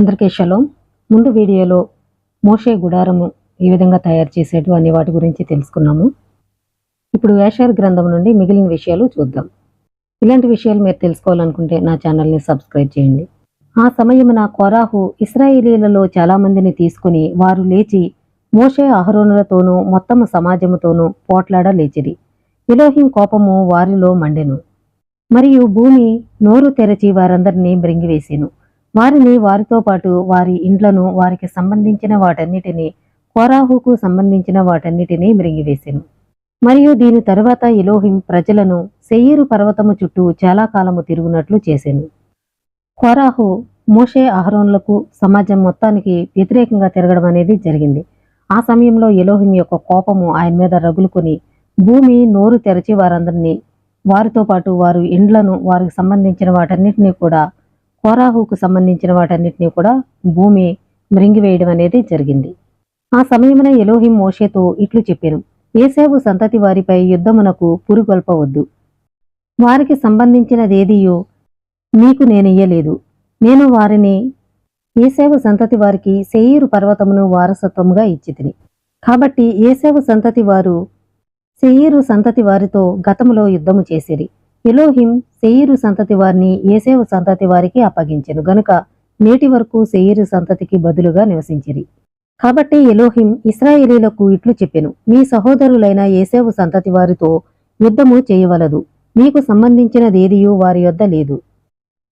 అందరికీ షలోం. ముందు వీడియోలో మోషే గుడారము ఏ విధంగా తయారు చేసేటు అనే వాటి గురించి తెలుసుకున్నాము. ఇప్పుడు వేషార్ గ్రంథం నుండి మిగిలిన విషయాలు చూద్దాం. ఇలాంటి విషయాలు మీరు తెలుసుకోవాలనుకుంటే నా ఛానల్ని సబ్స్క్రైబ్ చేయండి. ఆ సమయమున కొరాహు ఇస్రాయేలీలలో చాలా మందిని తీసుకుని వారు లేచి మోషే అహరోనులతోనూ మొత్తము సమాజముతోనూ పోట్లాడ లేచిరి. ఎలోహిం కోపము వారిలో మండెను. మరియు భూమి నోరు తెరచి వారందరినీ బ్రింగివేసెను వారిని వారితో పాటు వారి ఇండ్లను వారికి సంబంధించిన వాటన్నిటిని కోరాహుకు సంబంధించిన వాటన్నిటినీ మృంగివేసెను మరియు దీని తరువాత ఎలోహిం ప్రజలను సెయ్యూరు పర్వతము చుట్టూ చాలా కాలము తిరుగునట్లు చేశాను కోరాహు మోషే అహరోన్లకు సమాజం మొత్తానికి వ్యతిరేకంగా తిరగడం అనేది జరిగింది. ఆ సమయంలో ఎలోహిం యొక్క కోపము ఆయన మీద రగులుకొని భూమి నోరు తెరచి వారందరినీ వారితో పాటు వారు ఇండ్లను వారికి సంబంధించిన వాటన్నిటినీ కూడా కోరాహుకు సంబంధించిన వాటన్నిటినీ కూడా భూమి మృంగివేయడం అనేది జరిగింది. ఆ సమయమున ఎలోహిం మోషేతో ఇట్లు చెప్పాను ఏసేవు సంతతి వారిపై యుద్ధమునకు పురుగొల్పవద్దు వారికి సంబంధించినదేదియో నీకు నేనియ్యలేదు నేను వారిని ఏసేవు సంతతి వారికి సెయ్యూరు పర్వతమును వారసత్వముగా ఇచ్చితిని. కాబట్టి ఏసేవు సంతతి వారు సెయ్యూరు సంతతి వారితో గతములో యుద్ధము చేసిరి. ఎలోహిం సెయిరు సంతతి వారిని ఏసేవ సంతతి వారికి అప్పగించెను. గనుక నేటి వరకు సెయిరు సంతతికి బదులుగా నివసించిరి. కాబట్టి ఎలోహిం ఇస్రాయేలీలకు ఇట్లు చెప్పెను. మీ సహోదరులైన ఏసేవు సంతతి వారితో యుద్ధము చేయవలదు. మీకు సంబంధించినదేదియూ వారి యొద్ద లేదు.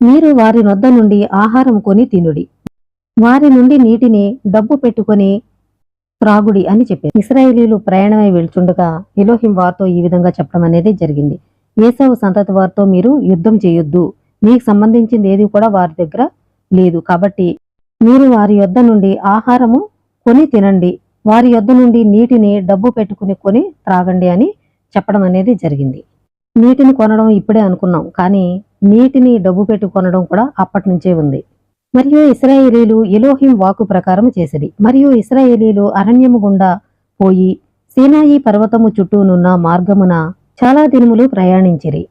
మీరు వారి నొద్ద నుండి ఆహారం కొని తినుడి. వారి నుండి నీటిని డబ్బు పెట్టుకొని త్రాగుడి అని చెప్పారు ఇస్రాయేలీలు ప్రయాణమై వెళ్చుండగా ఎలోహిం వారితో ఈ విధంగా చెప్పడం అనేది జరిగింది. ఏసవ సంతతి వారితో మీరు యుద్ధం చేయొద్దు. మీకు సంబంధించింది ఏది కూడా వారి దగ్గర లేదు. కాబట్టి మీరు వారి యొద్ద నుండి ఆహారము కొని తినండి. వారి యొద్ద నుండి నీటిని డబ్బు పెట్టుకుని కొని త్రాగండి అని చెప్పడం అనేది జరిగింది. నీటిని కొనడం ఇప్పుడే అనుకున్నాం. కానీ నీటిని డబ్బు పెట్టి కొనడం కూడా అప్పటి నుంచే ఉంది. మరియు ఇస్రాయేలీలు ఎలోహిం వాకు ప్రకారం చేసిరి మరియు ఇస్రాయేలీలు అరణ్యము గుండా పోయి సీనాయి పర్వతము చుట్టూనున్న మార్గమున చాలా దినములు ప్రయాణించిరి.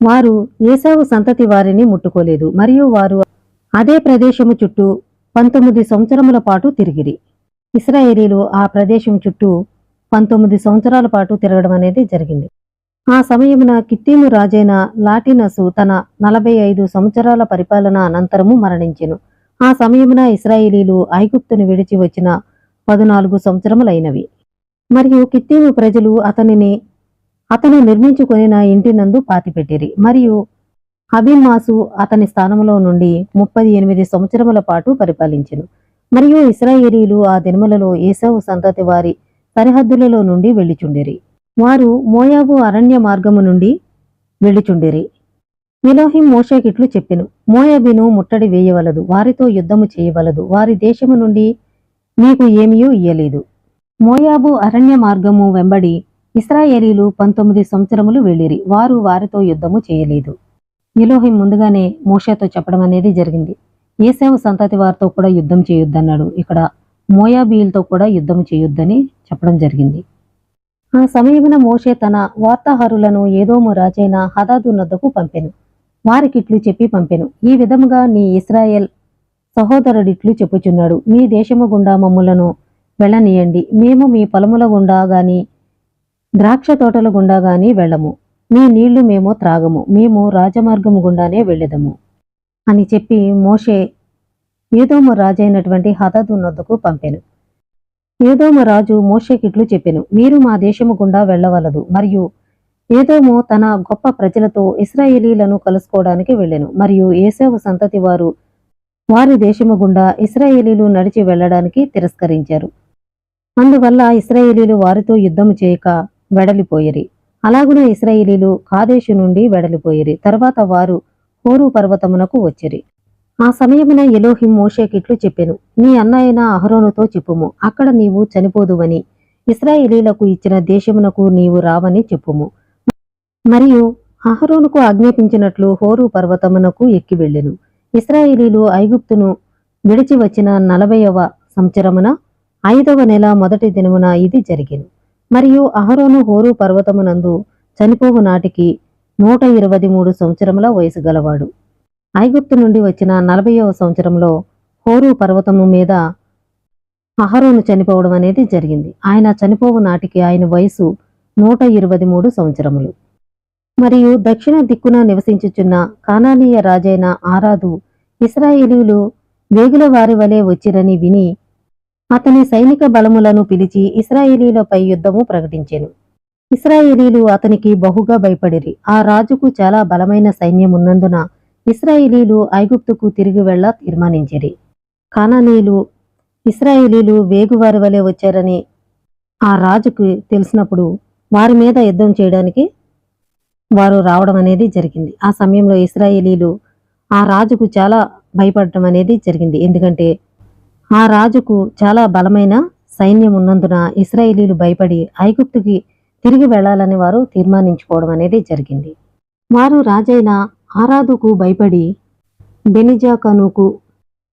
వారు ఏసావు సంతతి వారిని ముట్టుకోలేదు. మరియు వారు అదే ప్రదేశము చుట్టూ పంతొమ్మిది సంవత్సరముల పాటు తిరిగిరి. ఇస్రాయేలీలు ఆ ప్రదేశం చుట్టూ పంతొమ్మిది సంవత్సరాల పాటు తిరగడం అనేది జరిగింది. ఆ సమయమున కిత్తీము రాజైన లాటినసు తన నలభై ఐదు సంవత్సరాల పరిపాలన అనంతరము మరణించెను. ఆ సమయమున ఇస్రాయేలీలు ఐగుప్తును విడిచి వచ్చిన పదునాలుగు సంవత్సరములైనవి. మరియు కిత్తీము ప్రజలు అతనిని అతను నిర్మించుకొని నా ఇంటి నందు పాతిపెట్టిరి మరియు అభిమాసు అతని స్థానంలో నుండి ముప్పై ఎనిమిది సంవత్సరముల పాటు పరిపాలించెను. మరియు ఇస్రాయేలీలు ఆ దినములలో ఏసవు సంతతి వారి సరిహద్దులలో నుండి వెళ్ళిచుండిరి. వారు మోయాబు అరణ్య మార్గము నుండి వెళ్ళిచుండిరి. విలోహిం మోషకిట్లు చెప్పెను మోయాబిను ముట్టడి వేయవలదు వారితో యుద్ధము చేయవలదు వారి దేశము నుండి నీకు ఏమీయూ ఇయ్యలేదు. మోయాబు అరణ్య మార్గము వెంబడి ఇస్రాయేలీలు పంతొమ్మిది సంవత్సరములు వెళ్ళిరి. వారు వారితో యుద్ధము చేయలేదు. ఇలోహిం ముందుగానే మోషేతో చెప్పడం అనేది జరిగింది. ఏసావు సంతతి వారితో కూడా యుద్ధం చేయొద్దన్నాడు. ఇక్కడ మోయాబీయులతో కూడా యుద్ధం చేయొద్దని చెప్పడం జరిగింది. ఆ సమయమున మోషే తన వార్తాహరులను ఏదోము రాజైన హదాదు నద్దకు పంపెను. వారికిట్లు చెప్పి పంపెను. ఈ విధముగా నీ ఇస్రాయేల్ సహోదరుడిట్లు చెప్పుచున్నాడు. మీ దేశము గుండా మమ్ములను వెళ్ళనీయండి. మేము మీ పొలముల గుండా గాని ద్రాక్ష తోటల గుండా గాని వెళ్ళము. మీ నీళ్ళు మేము త్రాగము. మేము రాజమార్గము గుండానే వెళ్ళెదము. అని చెప్పి మోషే ఏదోము రాజైనటువంటి హదదు నొద్దకు పంపెను. ఏదోము రాజు మోషేకిట్లు చెప్పెను. మీరు మా దేశము గుండా వెళ్ళవలదు. మరియు ఏదోము తన గొప్ప ప్రజలతో ఇస్రాయేలీలను కలుసుకోవడానికి వెళ్ళెను. మరియు ఏసేవు సంతతి వారు వారి దేశము గుండా ఇస్రాయేలీలు నడిచి వెళ్ళడానికి తిరస్కరించారు. అందువల్ల ఇస్రాయేలీలు వారితో యుద్ధము చేయక వెడలిపోయిరి. అలాగున ఇస్రాయిలీలు కాదేశు నుండి వెడలిపోయిరి. తర్వాత వారు హోరు పర్వతమునకు వచ్చిరి. ఆ సమయమున ఎలోహిం మోషేకిట్లు చెప్పెను నీ అన్నయన అహరోనుతో చెప్పుము అక్కడ నీవు చనిపోదువని ఇస్రాయేలీలకు ఇచ్చిన దేశమునకు నీవు రావని చెప్పుము. మరియు అహరోనుకు ఆజ్ఞాపించినట్లు హోరు పర్వతమునకు ఎక్కి వెళ్ళెను. ఇస్రాయేలీలు ఐగుప్తును విడిచి వచ్చిన నలభైవ సంవత్సరమున ఐదవ నెల మొదటి దినమున ఇది జరిగింది మరియు అహరోను హోరు పర్వతమునందు చనిపోవు నాటికి నూట ఇరవై మూడు సంవత్సరముల వయసు గలవాడు. ఐగుప్తు నుండి వచ్చిన నలభైవ సంవత్సరంలో హోరు పర్వతము మీద అహరోను చనిపోవడం అనేది జరిగింది. ఆయన చనిపోవు నాటికి ఆయన వయసు నూట ఇరవై మూడు సంవత్సరములు. మరియు దక్షిణ దిక్కున నివసించుచున్న కానానీయ రాజైన ఆరాదు ఇస్రాయేలీలు వేగుల వారి వలె వచ్చిరని విని అతని సైనిక బలములను పిలిచి ఇస్రాయేలీలపై యుద్ధము ప్రకటించెను. ఇస్రాయేలీలు అతనికి బహుగా భయపడిరి. ఆ రాజుకు చాలా బలమైన సైన్యం ఉన్నందున ఇస్రాయేలీలు ఐగుప్తుకు తిరిగి వెళ్ళ తీర్మానించిరి. కానానీయులు ఇస్రాయేలీలు వేగువారి వలె వచ్చారని ఆ రాజుకు తెలిసినప్పుడు వారి మీద యుద్ధం చేయడానికి వారు రావడం అనేది జరిగింది. ఆ సమయంలో ఇస్రాయేలీలు ఆ రాజుకు చాలా భయపడటం అనేది జరిగింది. ఎందుకంటే ఆ రాజుకు చాలా బలమైన సైన్యం ఉన్నందున ఇస్రాయేలీలు భయపడి ఐగుప్తుకి తిరిగి వెళ్ళాలని వారు తీర్మానించుకోవడం అనేది జరిగింది. వారు రాజైన ఆరాధుకు భయపడి బెనిజాకనుకు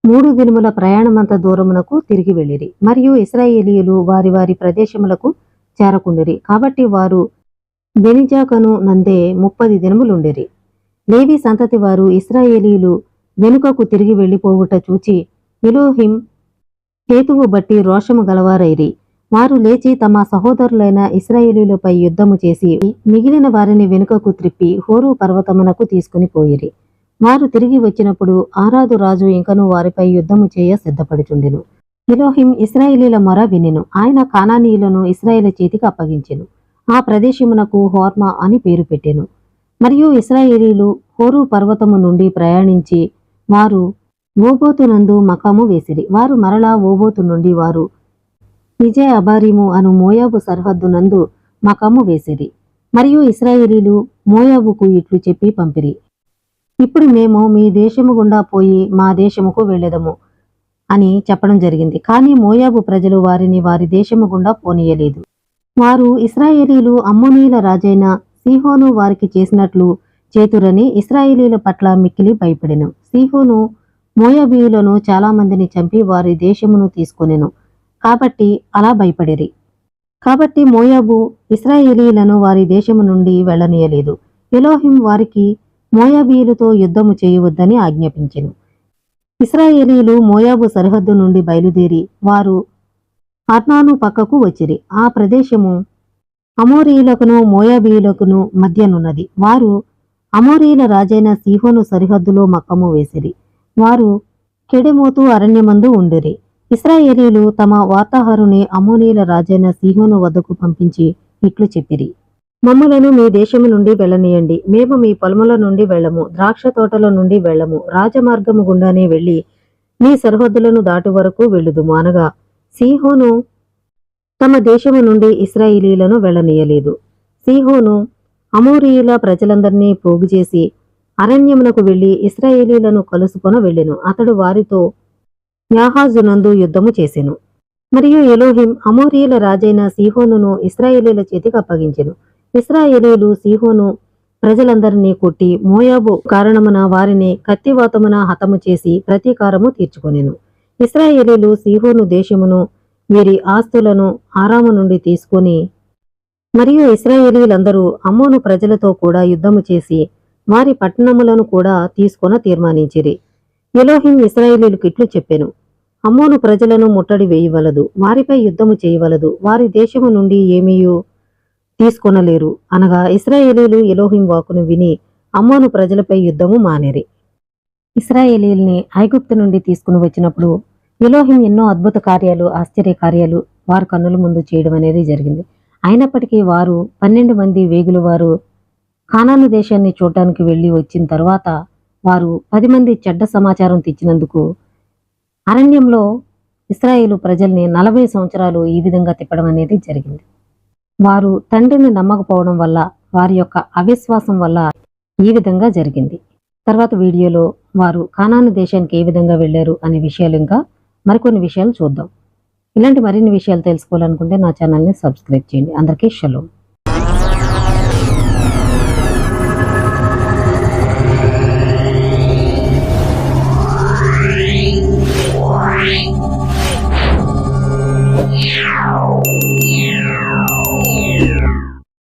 మూడు దినముల ప్రయాణమంత దూరమునకు తిరిగి వెళ్ళిరి. మరియు ఇస్రాయేలీయులు వారి వారి ప్రదేశములకు చేరకుండిరి. కాబట్టి వారు బెనిజాకను నందే ముప్పది దినములుండిరి. లేవి సంతతి వారు ఇస్రాయేలీలు వెనుకకు తిరిగి వెళ్ళిపోవుట చూచి ఇలోహిం హేతువు బట్టి రోషము గలవారైరి. వారు లేచి తమ సహోదరులైన ఇస్రాయేలీలపై యుద్ధము చేసి మిగిలిన వారిని వెనుకకు త్రిప్పి హోరు పర్వతమునకు తీసుకుని పోయిరి. వారు తిరిగి వచ్చినప్పుడు ఆరాదు రాజు ఇంకను వారిపై యుద్ధము చేయ సిద్ధపడుచుండెను. ఇలోహిం ఇస్రాయేలీల మొర వినెను. ఆయన కానానీయులను ఇస్రాయేల్ చేతికి అప్పగించెను. ఆ ప్రదేశమునకు హోర్మా అని పేరు పెట్టెను. మరియు ఇస్రాయేలీలు హోరు పర్వతము నుండి ప్రయాణించి వారు ఓబోతునందు మకాము వేసిరి. వారు మరలా ఓబోతు నుండి వారు. నిజే అబారీము అను మోయాబు సరిహద్దు నందు మకాము వేసిరి. మరియు ఇస్రాయేలీలు మోయాబుకు ఇట్లు చెప్పి పంపిరి. ఇప్పుడు మేము మీ దేశము గుండా పోయి మా దేశముకు వెళ్ళెదము అని చెప్పడం జరిగింది. కానీ మోయాబు ప్రజలు వారిని వారి దేశము గుండా పోనీయలేదు. వారు ఇస్రాయేలీలు అమ్మోనీల రాజైన సీహోను వారికి చేసినట్లు చేతురని ఇస్రాయేలీల పట్ల మిక్కిలి భయపడెను. సీహోను మోయాబీయులను చాలా మందిని చంపి వారి దేశమును తీసుకొనెను. కాబట్టి అలా భయపడిరి. కాబట్టి మోయాబు ఇస్రాయేలీలను వారి దేశము నుండి వెళ్ళనీయలేదు. ఎలోహిం వారికి మోయాబీయులతో యుద్ధము చేయవద్దని ఆజ్ఞాపించెను. ఇస్రాయేలీలు మోయాబు సరిహద్దు నుండి బయలుదేరి వారు అర్నాను పక్కకు వచ్చిరి. ఆ ప్రదేశము అమోరీయులకును మోయాబీయులకును మధ్యనున్నది వారు అమోరీయుల రాజైన సీహోను సరిహద్దులో మక్కము వేసిరి. వారు కెడెమోతు అరణ్యమందు ఉండిరి. ఇస్రాయేలీలు తమ వార్తాహరుని అమోనీల రాజైన సీహోను వద్దకు పంపించి ఇట్లు చెప్పిరి. మమ్మలను మీ దేశము నుండి వెళ్ళనీయండి. మేము మీ పొలముల నుండి వెళ్ళము. ద్రాక్ష తోటల నుండి వెళ్ళము. రాజమార్గము గుండానే వెళ్ళి మీ సరిహద్దులను దాటి వరకు వెళ్ళుదుము అనగా సీహోను తమ దేశము నుండి ఇస్రాయిలీలను వెళ్ళనీయలేదు. సీహోను అమోరీయుల ప్రజలందరినీ పోగు చేసి అరణ్యమునకు వెళ్ళి ఇస్రాయేలీలను కలుసుకొన వెళ్ళెను. అతడు వారితో యాహాజునందు యుద్ధము చేసెను. మరియు ఎలోహిం అమోరియుల రాజైన సీహోనును ఇస్రాయేలీల చేతికి అప్పగించెను. ఇస్రాయేలీలు సీహోను ప్రజలందరినీ కొట్టి మోయాబు కారణమున వారిని కత్తివాతమున హతము చేసి ప్రతీకారము తీర్చుకొనెను. ఇస్రాయేలీలు సీహోను దేశమును వీరి ఆస్తులను ఆరాము నుండి తీసుకొని మరియు ఇస్రాయేలీలందరూ అమ్మోను ప్రజలతో కూడా యుద్ధము చేసి వారి పట్టణములను కూడా తీసుకొన తీర్మానించిరి. ఎలోహిం ఇస్రాయేలీలకు ఇట్లు చెప్పెను. అమ్మోను ప్రజలను ముట్టడి వేయవలదు వారిపై యుద్ధము చేయవలదు వారి దేశము నుండి ఏమీయూ తీసుకొనలేరు. అనగా ఇస్రాయేలీలు ఎలోహిం వాకును విని అమ్మోను ప్రజలపై యుద్ధము మానేరి. ఇస్రాయేలీల్ని ఐగుప్తు నుండి తీసుకుని వచ్చినప్పుడు ఎలోహిం ఎన్నో అద్భుత కార్యాలు ఆశ్చర్య కార్యాలు వారు కన్నుల ముందు చేయడం అనేది జరిగింది. అయినప్పటికీ వారు పన్నెండు మంది వేగులు వారు కానాను దేశాన్ని చూడటానికి వెళ్ళి వచ్చిన తర్వాత వారు పది మంది చెడ్డ సమాచారం తెచ్చినందుకు అరణ్యంలో ఇస్రాయేలు ప్రజల్ని నలభై సంవత్సరాలు ఈ విధంగా తిప్పడం అనేది జరిగింది. వారు తండ్రిని నమ్మకపోవడం వల్ల వారి యొక్క అవిశ్వాసం వల్ల ఈ విధంగా జరిగింది. తర్వాత వీడియోలో వారు కానాను దేశానికి ఏ విధంగా వెళ్ళారు అనే విషయాలు ఇంకా మరికొన్ని విషయాలు చూద్దాం. ఇలాంటి మరిన్ని విషయాలు తెలుసుకోవాలనుకుంటే నా ఛానల్ని సబ్స్క్రైబ్ చేయండి. అందరికీ షలో.